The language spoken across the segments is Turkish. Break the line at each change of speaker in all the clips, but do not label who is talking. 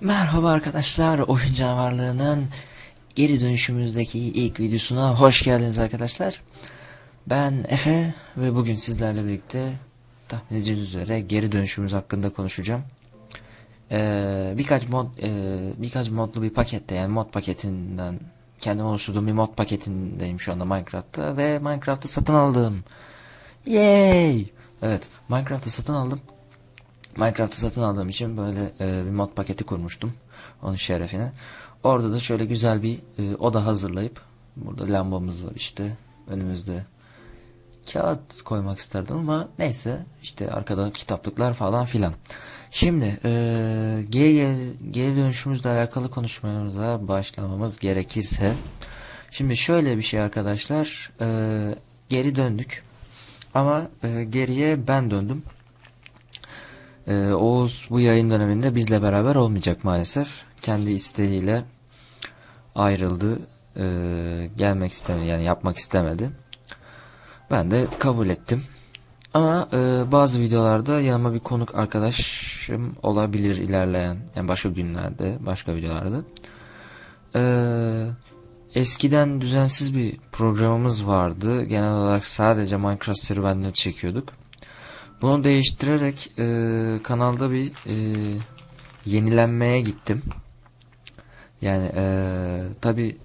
Merhaba arkadaşlar, Oyun Canavarlığı'nın geri dönüşümüzdeki ilk videosuna hoş geldiniz arkadaşlar. Ben Efe ve bugün sizlerle birlikte tahmin edeceğiniz üzere geri dönüşümüz hakkında konuşacağım. Ee, birkaç mod e, birkaç modlu bir pakette yani mod paketinden kendim oluşturduğum bir mod paketindeyim şu anda Minecraft'ta ve Minecraft'ı satın aldım. Yay! Evet, Minecraft'ı satın aldım. Minecraft'ı satın aldığım için böyle e, bir mod paketi kurmuştum. Onun şerefine. Orada da şöyle güzel bir e, oda hazırlayıp burada lambamız var işte önümüzde kağıt koymak isterdim ama neyse işte arkada kitaplıklar falan filan. Şimdi e, geri, dönüşümüzle alakalı konuşmamıza başlamamız gerekirse şimdi şöyle bir şey arkadaşlar e, geri döndük ama e, geriye ben döndüm. Ee, Oğuz bu yayın döneminde bizle beraber olmayacak maalesef. Kendi isteğiyle ayrıldı. Ee, gelmek istemedi yani yapmak istemedi. Ben de kabul ettim. Ama e, bazı videolarda yanıma bir konuk arkadaşım olabilir ilerleyen yani başka günlerde başka videolarda. Ee, eskiden düzensiz bir programımız vardı. Genel olarak sadece Minecraft serüvenleri çekiyorduk. Bunu değiştirerek e, kanalda bir e, yenilenmeye gittim. Yani e, tabi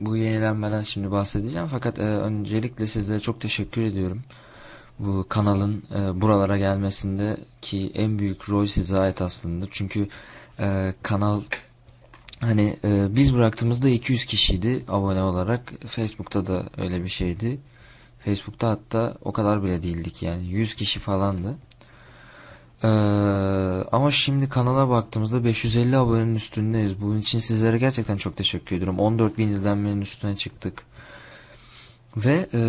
bu yenilenmeden şimdi bahsedeceğim fakat e, öncelikle sizlere çok teşekkür ediyorum. Bu kanalın e, buralara gelmesinde ki en büyük rol size ait aslında. Çünkü e, kanal hani e, biz bıraktığımızda 200 kişiydi abone olarak. Facebook'ta da öyle bir şeydi. Facebook'ta hatta o kadar bile değildik yani 100 kişi falandı. Ee, ama şimdi kanala baktığımızda 550 abonenin üstündeyiz. Bunun için sizlere gerçekten çok teşekkür ediyorum. 14 bin izlenmenin üstüne çıktık. Ve e,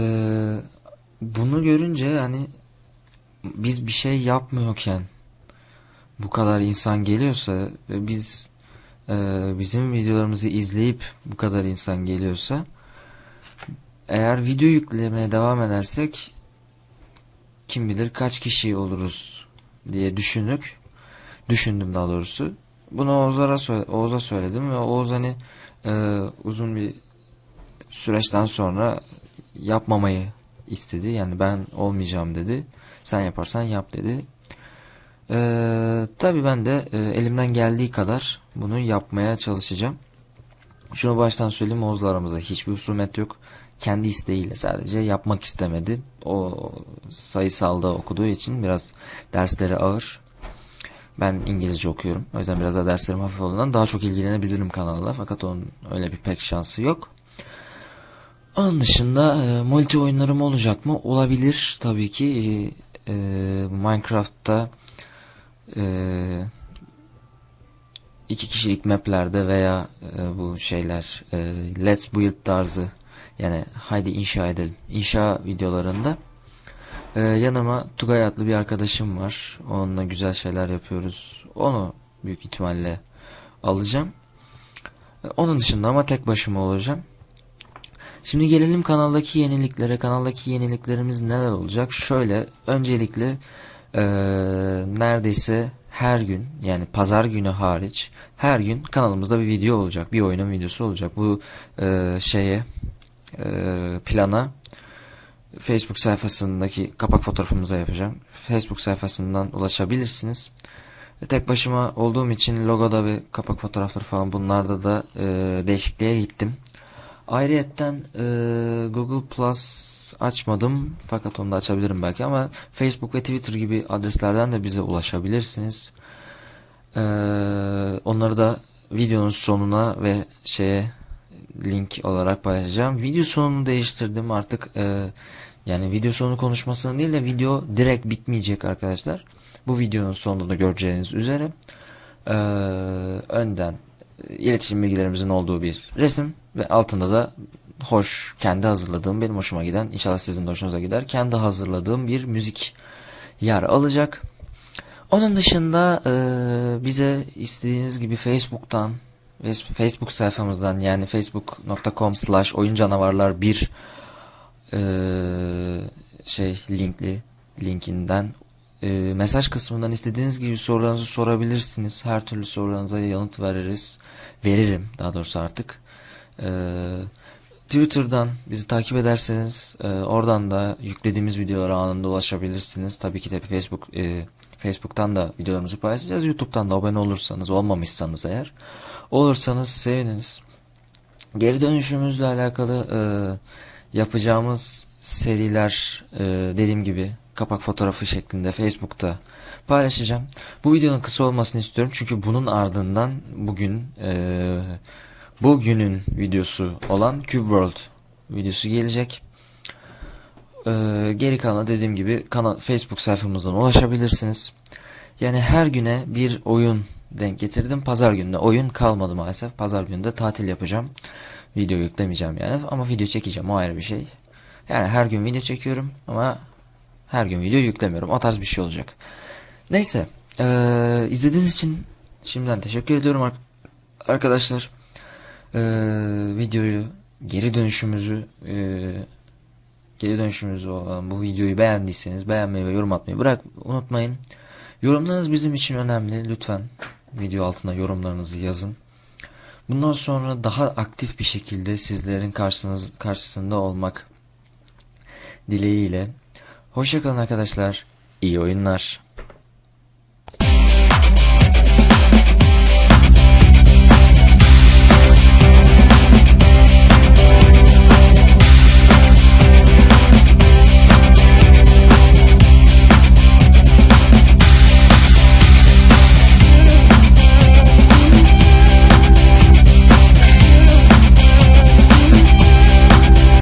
bunu görünce yani biz bir şey yapmıyorken bu kadar insan geliyorsa ve biz e, bizim videolarımızı izleyip bu kadar insan geliyorsa eğer video yüklemeye devam edersek kim bilir kaç kişi oluruz diye düşündük. Düşündüm daha doğrusu. Bunu Oğuz'a Oğuz'a söyledim ve Oğuz hani e, uzun bir süreçten sonra yapmamayı istedi. Yani ben olmayacağım dedi. Sen yaparsan yap dedi. E, Tabi ben de e, elimden geldiği kadar bunu yapmaya çalışacağım. Şunu baştan söyleyeyim Oğuz'la aramızda hiçbir husumet yok kendi isteğiyle sadece yapmak istemedi. O sayısalda okuduğu için biraz dersleri ağır. Ben İngilizce okuyorum. O yüzden biraz da derslerim hafif olduğundan daha çok ilgilenebilirim kanalla. Fakat onun öyle bir pek şansı yok. Onun dışında e, multi oyunlarım olacak mı? Olabilir tabii ki. E, e, Minecraft'ta e, iki kişilik maplerde veya e, bu şeyler e, Let's Build tarzı yani haydi inşa edelim. İnşa videolarında e, yanıma Tugay adlı bir arkadaşım var. Onunla güzel şeyler yapıyoruz. Onu büyük ihtimalle alacağım. E, onun dışında ama tek başıma olacağım. Şimdi gelelim kanaldaki yeniliklere. Kanaldaki yeniliklerimiz neler olacak? Şöyle öncelikle e, neredeyse her gün yani pazar günü hariç her gün kanalımızda bir video olacak. Bir oyunun videosu olacak. Bu e, şeye e, plana Facebook sayfasındaki kapak fotoğrafımıza yapacağım. Facebook sayfasından ulaşabilirsiniz. E, tek başıma olduğum için logoda ve kapak fotoğrafları falan bunlarda da e, değişikliğe gittim. Ayrıyetten e, Google Plus açmadım fakat onu da açabilirim belki ama Facebook ve Twitter gibi adreslerden de bize ulaşabilirsiniz. E, onları da videonun sonuna ve şeye link olarak paylaşacağım. Video sonunu değiştirdim artık e, yani video sonu konuşmasını değil de video direkt bitmeyecek arkadaşlar. Bu videonun sonunda da göreceğiniz üzere e, önden iletişim bilgilerimizin olduğu bir resim ve altında da hoş kendi hazırladığım benim hoşuma giden inşallah sizin de hoşunuza gider kendi hazırladığım bir müzik yer alacak. Onun dışında e, bize istediğiniz gibi Facebook'tan Facebook sayfamızdan yani facebook.com slash oyun canavarlar e, şey linkli linkinden e, mesaj kısmından istediğiniz gibi sorularınızı sorabilirsiniz. Her türlü sorularınıza yanıt veririz. Veririm daha doğrusu artık. E, Twitter'dan bizi takip ederseniz e, oradan da yüklediğimiz videolara anında ulaşabilirsiniz. Tabii ki de Facebook e, Facebook'tan da videolarımızı paylaşacağız. YouTube'dan da abone olursanız, olmamışsanız eğer olursanız seviniriz. Geri dönüşümüzle alakalı e, yapacağımız seriler e, dediğim gibi kapak fotoğrafı şeklinde Facebook'ta paylaşacağım. Bu videonun kısa olmasını istiyorum çünkü bunun ardından bugün e, bugünün videosu olan Cube World videosu gelecek. E, geri kalanı dediğim gibi kanal Facebook sayfamızdan ulaşabilirsiniz. Yani her güne bir oyun denk getirdim. Pazar gününe oyun kalmadı maalesef. Pazar günü de tatil yapacağım. Video yüklemeyeceğim yani ama video çekeceğim o ayrı bir şey. Yani her gün video çekiyorum ama her gün video yüklemiyorum. O tarz bir şey olacak. Neyse. Ee, izlediğiniz için şimdiden teşekkür ediyorum ar- arkadaşlar. Ee, videoyu geri dönüşümüzü e, geri dönüşümüzü olan bu videoyu beğendiyseniz beğenmeyi ve yorum atmayı bırak unutmayın. Yorumlarınız bizim için önemli. Lütfen video altına yorumlarınızı yazın. Bundan sonra daha aktif bir şekilde sizlerin karşınız, karşısında olmak dileğiyle. Hoşçakalın arkadaşlar. İyi oyunlar.